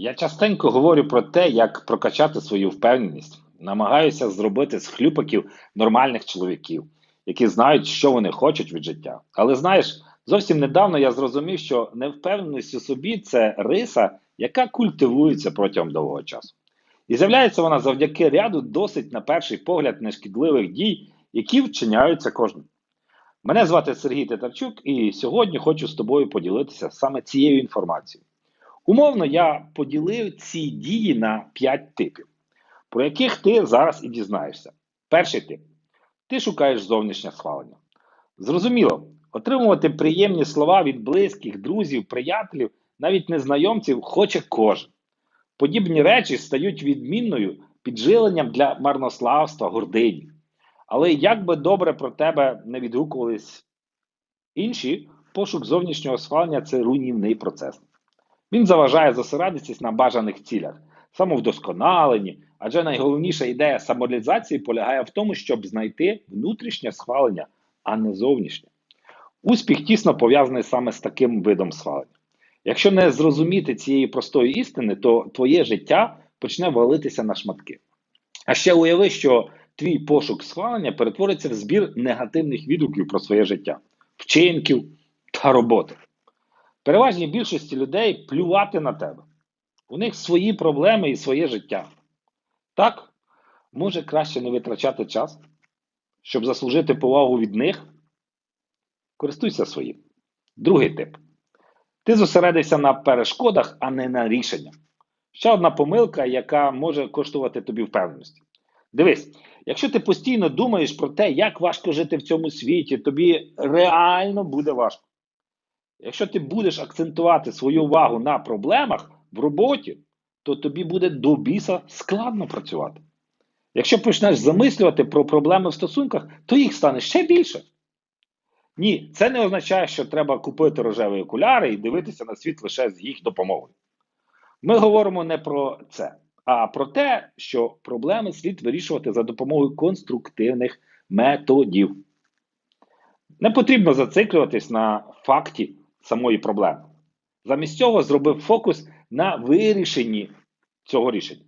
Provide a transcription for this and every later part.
Я частенько говорю про те, як прокачати свою впевненість. Намагаюся зробити з хлюпаків нормальних чоловіків, які знають, що вони хочуть від життя. Але знаєш, зовсім недавно я зрозумів, що невпевненість у собі це риса, яка культивується протягом довгого часу. І з'являється вона завдяки ряду досить, на перший погляд, нешкідливих дій, які вчиняються кожним. Мене звати Сергій Титарчук, і сьогодні хочу з тобою поділитися саме цією інформацією. Умовно, я поділив ці дії на 5 типів, про яких ти зараз і дізнаєшся. Перший тип ти шукаєш зовнішнє схвалення. Зрозуміло, отримувати приємні слова від близьких, друзів, приятелів, навіть незнайомців хоче кожен. Подібні речі стають відмінною піджиленням для марнославства, гордині. Але як би добре про тебе не відгукувались інші, пошук зовнішнього схвалення це руйнівний процес. Він заважає зосередитись на бажаних цілях, самовдосконаленні, адже найголовніша ідея самореалізації полягає в тому, щоб знайти внутрішнє схвалення, а не зовнішнє. Успіх тісно пов'язаний саме з таким видом схвалення. Якщо не зрозуміти цієї простої істини, то твоє життя почне валитися на шматки. А ще уяви, що твій пошук схвалення перетвориться в збір негативних відгуків про своє життя, вчинків та роботи. Переважній більшості людей плювати на тебе. У них свої проблеми і своє життя. Так, може краще не витрачати час, щоб заслужити повагу від них. Користуйся своїм. Другий тип. Ти зосередишся на перешкодах, а не на рішеннях. Ще одна помилка, яка може коштувати тобі впевненості. Дивись, якщо ти постійно думаєш про те, як важко жити в цьому світі, тобі реально буде важко. Якщо ти будеш акцентувати свою увагу на проблемах в роботі, то тобі буде до біса складно працювати. Якщо почнеш замислювати про проблеми в стосунках, то їх стане ще більше. Ні, це не означає, що треба купити рожеві окуляри і дивитися на світ лише з їх допомогою. Ми говоримо не про це, а про те, що проблеми слід вирішувати за допомогою конструктивних методів. Не потрібно зациклюватись на факті самої проблеми. Замість цього зробив фокус на вирішенні цього рішення.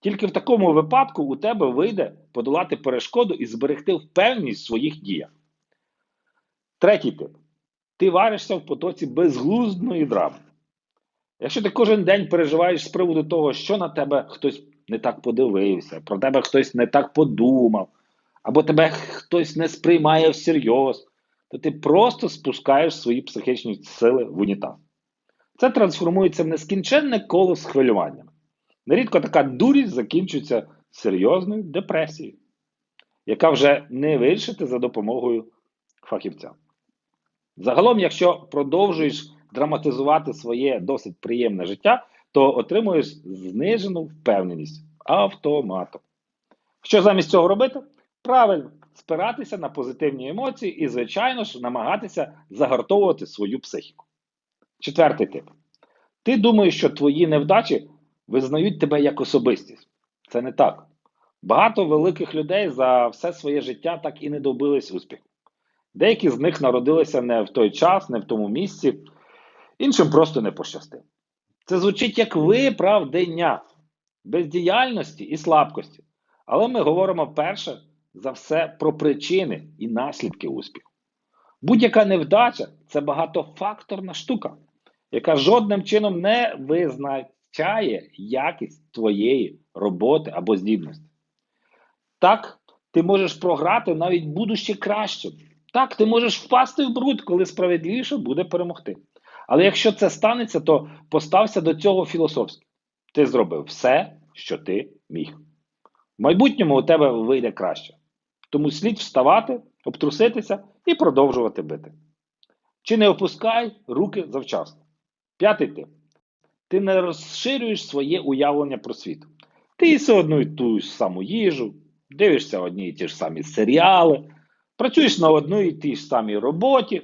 Тільки в такому випадку у тебе вийде подолати перешкоду і зберегти впевненість в своїх діях. Третій тип. Ти варишся в потоці безглуздної драми. Якщо ти кожен день переживаєш з приводу того, що на тебе хтось не так подивився, про тебе хтось не так подумав, або тебе хтось не сприймає всерйоз, то ти просто спускаєш свої психічні сили в унітаз. Це трансформується в нескінченне коло з хвилюванням. Нерідко така дурість закінчується серйозною депресією, яка вже не вирішити за допомогою фахівця. Загалом, якщо продовжуєш драматизувати своє досить приємне життя, то отримуєш знижену впевненість автоматом. Що замість цього робити? Правильно, спиратися на позитивні емоції і, звичайно ж, намагатися загартовувати свою психіку. Четвертий тип. Ти думаєш, що твої невдачі визнають тебе як особистість. Це не так. Багато великих людей за все своє життя так і не добились успіху. Деякі з них народилися не в той час, не в тому місці, іншим просто не пощастило. Це звучить як виправдання бездіяльності і слабкості. Але ми говоримо перше за все про причини і наслідки успіху. Будь-яка невдача це багатофакторна штука, яка жодним чином не визначає якість твоєї роботи або здібності. Так, ти можеш програти, навіть будучи кращим. Так, ти можеш впасти в бруд, коли справедливіше буде перемогти. Але якщо це станеться, то постався до цього філософськи. Ти зробив все, що ти міг. В майбутньому у тебе вийде краще. Тому слід вставати, обтруситися і продовжувати бити. Чи не опускай руки завчасно. П'ятий тип. Ти не розширюєш своє уявлення про світ. Ти їси одну і ту ж саму їжу, дивишся одні і ті ж самі серіали, працюєш на одній і тій ж самій роботі.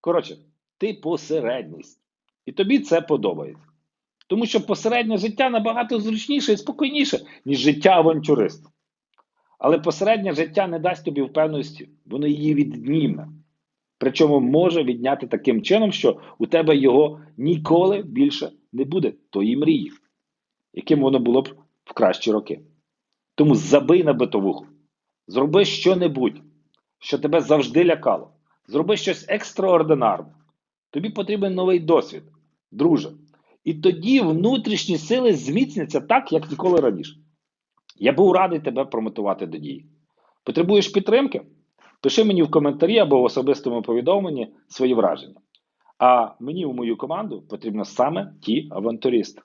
Коротше, ти посередність. І тобі це подобається. Тому що посереднє життя набагато зручніше і спокійніше, ніж життя авантюриста. Але посереднє життя не дасть тобі впевненості, воно її відніме. Причому може відняти таким чином, що у тебе його ніколи більше не буде, тої мрії. яким воно було б в кращі роки. Тому забий на битовуху. Зроби що-небудь, що тебе завжди лякало. Зроби щось екстраординарне. Тобі потрібен новий досвід, друже. І тоді внутрішні сили зміцняться так, як ніколи раніше. Я був радий тебе промотувати до дії. Потребуєш підтримки? Пиши мені в коментарі або в особистому повідомленні свої враження. А мені в мою команду потрібно саме ті авантюристи.